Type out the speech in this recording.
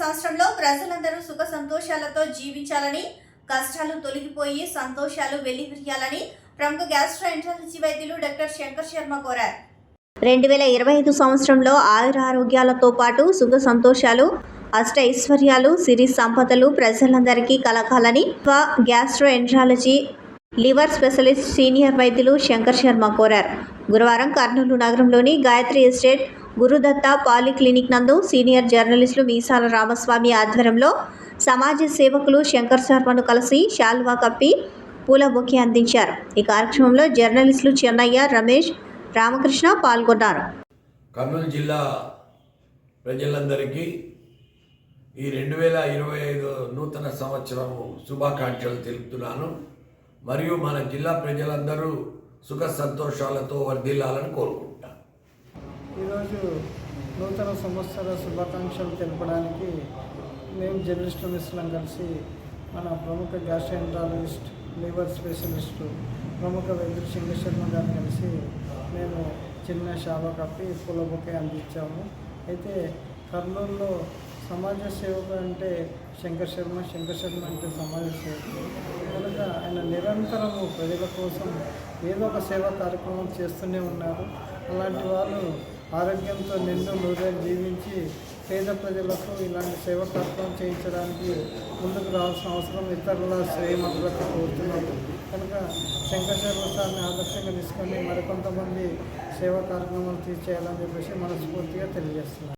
సంవత్సరంలో ప్రజలందరూ సుఖ సంతోషాలతో జీవించాలని కష్టాలు తొలగిపోయి సంతోషాలు వెల్లివిరియాలని ప్రముఖ గ్యాస్ట్రోఎంట్రాలజీ వైద్యులు డాక్టర్ శంకర్ శర్మ కోరారు. రెండు వేల ఇరవై ఐదు సంవత్సరంలో ఆయుర ఆరోగ్యాలతో పాటు సుఖ సంతోషాలు అష్ట ఐశ్వర్యాలు సిరి సంపదలు ప్రజలందరికీ కలగాలని గ్యాస్ట్రోఎంట్రాలజీ లివర్ స్పెషలిస్ట్ సీనియర్ వైద్యులు శంకర్ శర్మ కోరారు. గురువారం కర్నూలు నగరంలోని గాయత్రి ఎస్టేట్ గురుదత్త పాలిక్లినిక్ నందు సీనియర్ జర్నలిస్టులు మీసాల రామస్వామి ఆధ్వర్యంలో సమాజ సేవకులు శంకర్ శర్మను కలిసి శాల్వా కప్పి పూల బొకే అందించారు. ఈ కార్యక్రమంలో జర్నలిస్టులు చెన్నయ్య రమేష్ రామకృష్ణ పాల్గొన్నారు. కర్నూలు జిల్లా ప్రజలందరికీ ఈ రెండు వేల ఇరవై ఐదు నూతన సంవత్సరం శుభాకాంక్షలు తెలుపుతున్నాను. మరియు మన జిల్లా ప్రజలందరూ సుఖ సంతోషాలతో వర్ధిల్లాలని కోరుకుంటాను ఈరోజు నూతన సంవత్సర శుభాకాంక్షలు తెలపడానికి మేము జర్నలిస్టు మిశ్రం కలిసి మన ప్రముఖ గ్యాస్ట్రాలజిస్ట్ లివర్ స్పెషలిస్టు ప్రముఖ వెంకట శంకర్ గారిని కలిసి మేము చిన్న శావ కప్పి పూల బొకే అందించాము. అయితే కర్నూలులో సమాజ సేవకు అంటే శంకర్ శర్మ శంకర్ శర్మ అంటే సమాజ సేవకుడు నిరంతరము ప్రజల కోసం ఏదో ఒక సేవా కార్యక్రమం చేస్తూనే ఉన్నారు. అలాంటి వాళ్ళు ఆరోగ్యంతో నిండు నూరేళ్ళు జీవించి పేద ప్రజలకు ఇలాంటి సేవా కార్యక్రమం చేయించడానికి ముందుకు రావాల్సిన అవసరం ఇతరుల శ్రేయమతులకు కోరుతున్నాము కనుక శంకర్ సార్ని ఆదర్శంగా తీసుకొని మరికొంతమంది సేవా కార్యక్రమాలు తీర్చేయాలని చెప్పేసి మనస్ఫూర్తిగా తెలియజేస్తున్నాను.